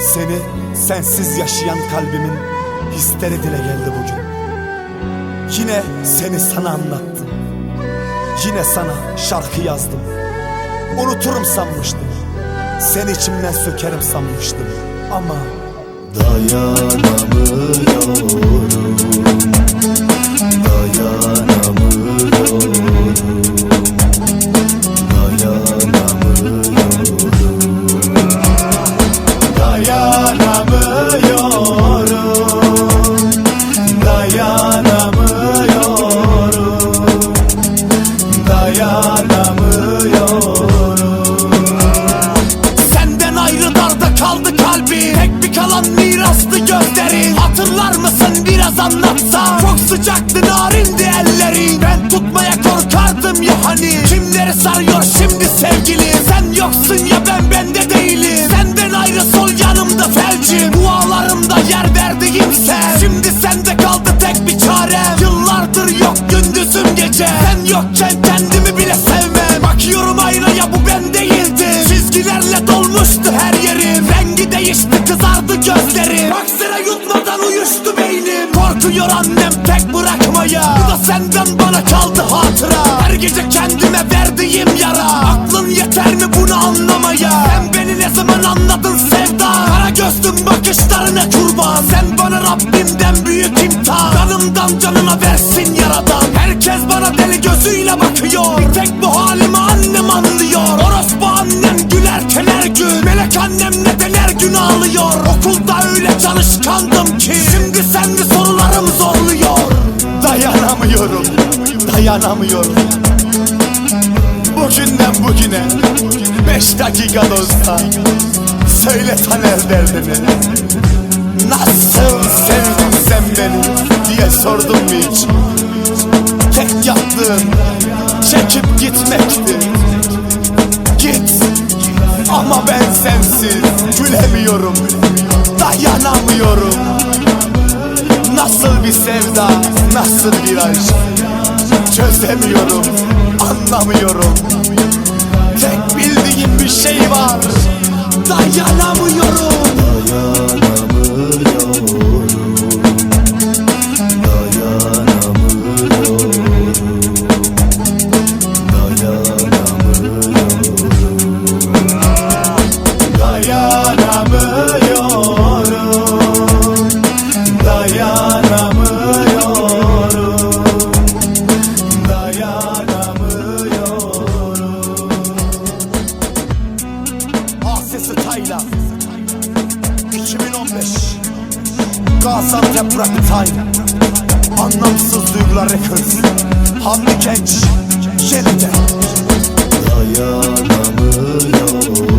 Seni sensiz yaşayan kalbimin hisleri dile geldi bugün. Yine seni sana anlattım. Yine sana şarkı yazdım. Unuturum sanmıştım. Seni içimden sökerim sanmıştım. Ama Dayanamıyorum kalan mirastı gözlerin Hatırlar mısın? Biraz anlatsam Çok sıcaktı narindi ellerin Ben tutmaya korkardım ya hani. Kimleri sarıyor şimdi sevgili? Sen yoksun ya ben bende değilim. Senden ayrı sol yanımda felcim. Dualarımda yer verdiğim sen. Şimdi sende kaldı tek bir çarem. Yıllardır yok gündüzüm gece. Sen yokken kendimi bile sevmem. Bakıyorum aynaya bu uyuştu beynim. Korkuyor annem tek bırakmaya. Bu da senden bana kaldı hatıra. Her gece kendime verdiğim yara. Aklın yeter mi bunu anlamaya? Sen beni ne zaman anladın sevda? Kara gözlüm bakışlarına kurban. Sen bana Rabbimden büyük imtihan. Canımdan canına versin yaradan. Herkes bana deli gözüyle bakıyor. Bir tek bu halimi annem anlıyor. Orospu annem gülerken her gün. Melek annem neden her gün ağlıyor. Okulda Dayanamıyorum Bugünden bugüne Beş dakika da olsa Söyle Taner derdini Nasıl sevdin sen beni diye sordum mu hiç? Tek yaptığın çekip gitmekti. Git ama ben sensiz gülemiyorum Dayanamıyorum. Nasıl bir sevda nasıl bir aşk Çözemiyorum anlamıyorum. Tek bildiğim bir şey var Dayanamıyorum. Dayanamıyorum 2015 Gaziantep Rap Time. Anlamsız duygular rekoruz. Hamdi Genç. Şeride Dayanamıyorum.